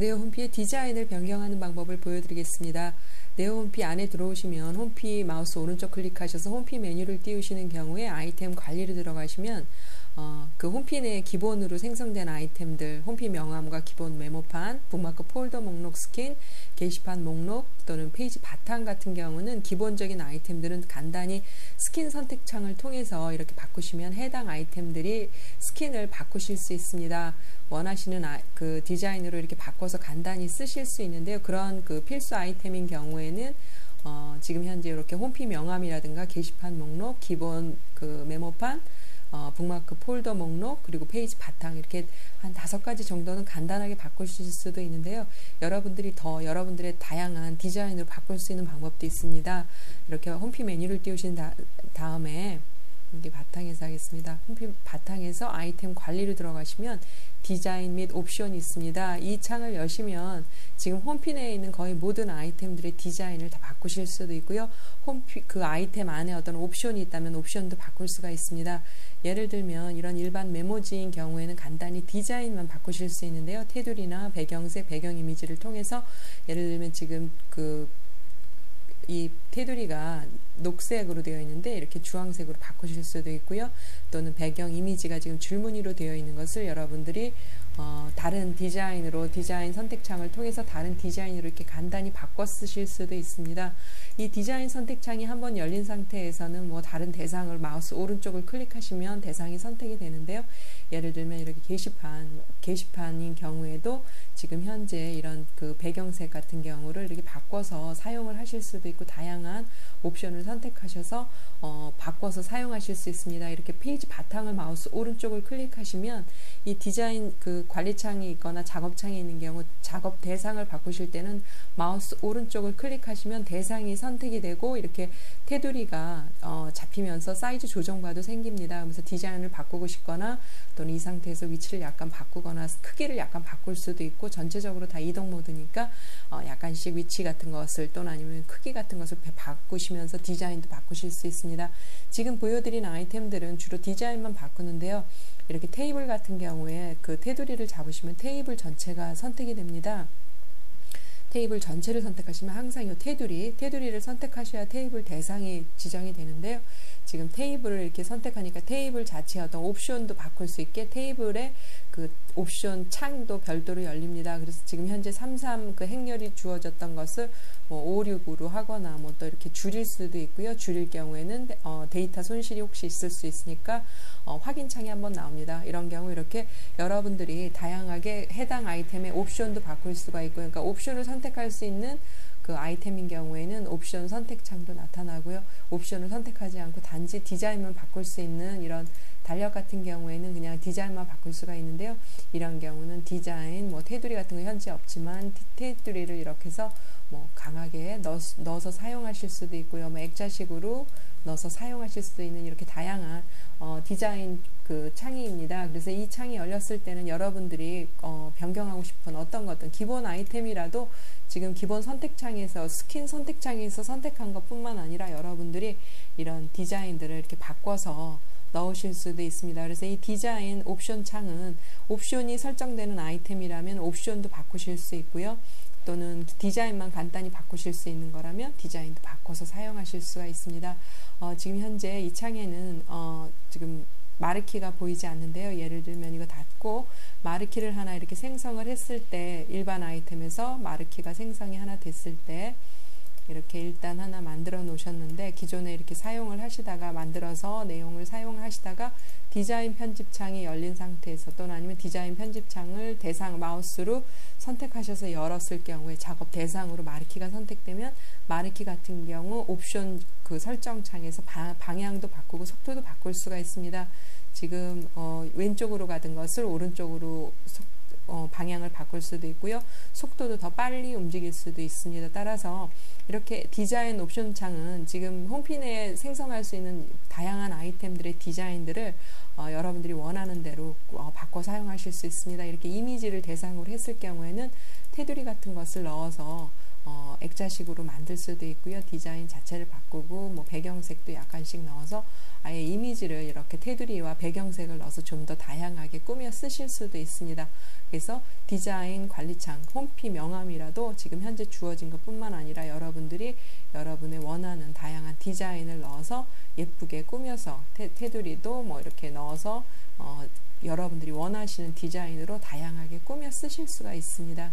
네오 홈피의 디자인을 변경하는 방법을 보여드리겠습니다. 네오 홈피 안에 들어오시면 홈피 마우스 오른쪽 클릭하셔서 홈피 메뉴를 띄우시는 경우에 아이템 관리를 들어가시면 어, 그 홈피 내에 기본으로 생성된 아이템들, 홈피 명함과 기본 메모판, 북마크 폴더 목록 스킨, 게시판 목록 또는 페이지 바탕 같은 경우는 기본적인 아이템들은 간단히 스킨 선택 창을 통해서 이렇게 바꾸시면 해당 아이템들이 스킨을 바꾸실 수 있습니다. 원하시는 아, 그 디자인으로 이렇게 바꿔서 간단히 쓰실 수 있는데요. 그런 그 필수 아이템인 경우에는 어, 지금 현재 이렇게 홈피 명함이라든가 게시판 목록, 기본 그 메모판, 어, 북마크 폴더 목록 그리고 페이지 바탕 이렇게 한 다섯 가지 정도는 간단하게 바꾸실 수도 있는데요. 여러분들이 더 여러분들의 다양한 디자인으로 바꿀 수 있는 방법도 있습니다. 이렇게 홈피 메뉴를 띄우신 다, 다음에 여기 바탕에서 하겠습니다. 홈피 바탕에서 아이템 관리를 들어가시면 디자인 및 옵션이 있습니다. 이 창을 여시면 지금 홈피 내에 있는 거의 모든 아이템들의 디자인을 다 바꾸실 수도 있고요. 홈피 그 아이템 안에 어떤 옵션이 있다면 옵션도 바꿀 수가 있습니다. 예를 들면 이런 일반 메모지인 경우에는 간단히 디자인만 바꾸실 수 있는데요. 테두리나 배경색, 배경 이미지를 통해서 예를 들면 지금 그 이 테두리가 녹색으로 되어 있는데 이렇게 주황색으로 바꾸실 수도 있고요. 또는 배경 이미지가 지금 줄무늬로 되어 있는 것을 여러분들이 어, 다른 디자인으로 디자인 선택창을 통해서 다른 디자인으로 이렇게 간단히 바꿔 쓰실 수도 있습니다. 이 디자인 선택창이 한번 열린 상태에서는 뭐 다른 대상을 마우스 오른쪽을 클릭하시면 대상이 선택이 되는데요. 예를 들면 이렇게 게시판, 게시판인 경우에도 지금 현재 이런 그 배경색 같은 경우를 이렇게 바꿔서 사용을 하실 수도 있고 다양한 옵션을 선택하셔서 어, 바꿔서 사용하실 수 있습니다. 이렇게 페이지 바탕을 마우스 오른쪽을 클릭하시면 이 디자인 그 관리창이 있거나 작업창이 있는 경우 작업 대상을 바꾸실 때는 마우스 오른쪽을 클릭하시면 대상이 선택이 되고 이렇게 테두리가 어, 잡히면서 사이즈 조정과도 생깁니다. 그래서 디자인을 바꾸고 싶거나 또는 이 상태에서 위치를 약간 바꾸거나 크기를 약간 바꿀 수도 있고 전체적으로 다 이동 모드니까 어, 약간씩 위치 같은 것을 또는 아니면 크기 같은 것을 바꾸시면서 디자인도 바꾸실 수 있습니다. 지금 보여드린 아이템들은 주로 디자인만 바꾸는데요. 이렇게 테이블 같은 경우에 그 테두리를 잡으시면 테이블 전체가 선택이 됩니다. 테이블 전체를 선택하시면 항상 이 테두리, 테두리를 선택하셔야 테이블 대상이 지정이 되는데요. 지금 테이블을 이렇게 선택하니까 테이블 자체의 어떤 옵션도 바꿀 수 있게 테이블의 그 옵션 창도 별도로 열립니다. 그래서 지금 현재 33 그 행렬이 주어졌던 것을 뭐 56으로 하거나 뭐 또 이렇게 줄일 수도 있고요. 줄일 경우에는 어 데이터 손실이 혹시 있을 수 있으니까 어 확인 창이 한번 나옵니다. 이런 경우 이렇게 여러분들이 다양하게 해당 아이템의 옵션도 바꿀 수가 있고 그러니까 옵션을 선택할 수 있는 그 아이템인 경우에는 옵션 선택창도 나타나고요. 옵션을 선택하지 않고 단지 디자인만 바꿀 수 있는 이런 달력 같은 경우에는 그냥 디자인만 바꿀 수가 있는데요. 이런 경우는 디자인, 뭐 테두리 같은 거 현재 없지만 테두리를 이렇게 해서 뭐 강하게 넣, 넣어서 사용하실 수도 있고요. 뭐 액자식으로 넣어서 사용하실 수도 있는 이렇게 다양한 어, 디자인 그 창입니다. 그래서 이 창이 열렸을 때는 여러분들이 어, 변경하고 싶은 어떤 것든 기본 아이템이라도 지금 기본 선택창에서 스킨 선택창에서 선택한 것 뿐만 아니라 여러분들이 이런 디자인들을 이렇게 바꿔서 넣으실 수도 있습니다. 그래서 이 디자인 옵션 창은 옵션이 설정되는 아이템이라면 옵션도 바꾸실 수 있고요. 또는 디자인만 간단히 바꾸실 수 있는 거라면 디자인도 바꿔서 사용하실 수가 있습니다. 어, 지금 현재 이 창에는 어, 지금 마르키가 보이지 않는데요. 예를 들면 이거 닫고 마르키를 하나 이렇게 생성을 했을 때 일반 아이템에서 마르키가 생성이 하나 됐을 때 이렇게 일단 하나 만들어 놓으셨는데 기존에 이렇게 사용을 하시다가 만들어서 내용을 사용하시다가 디자인 편집창이 열린 상태에서 또는 아니면 디자인 편집창을 대상 마우스로 선택하셔서 열었을 경우에 작업 대상으로 마르키가 선택되면 마르키 같은 경우 옵션 그 설정창에서 바, 방향도 바꾸고 속도도 바꿀 수가 있습니다. 지금 어, 왼쪽으로 가던 것을 오른쪽으로 속, 어, 방향을 바꿀 수도 있고요. 속도도 더 빨리 움직일 수도 있습니다. 따라서 이렇게 디자인 옵션 창은 지금 홈핀에 생성할 수 있는 다양한 아이템들의 디자인들을 어, 여러분들이 원하는 대로 어, 바꿔 사용하실 수 있습니다. 이렇게 이미지를 대상으로 했을 경우에는 테두리 같은 것을 넣어서 어, 액자식으로 만들 수도 있고요. 디자인 자체를 바꾸고 뭐 배경색도 약간씩 넣어서 아예 이미지를 이렇게 테두리와 배경색을 넣어서 좀 더 다양하게 꾸며 쓰실 수도 있습니다. 그래서 디자인 관리창 홈피 명함이라도 지금 현재 주어진 것뿐만 아니라 여러분들이 여러분의 원하는 다양한 디자인을 넣어서 예쁘게 꾸며서 테, 테두리도 뭐 이렇게 넣어서 어, 여러분들이 원하시는 디자인으로 다양하게 꾸며 쓰실 수가 있습니다.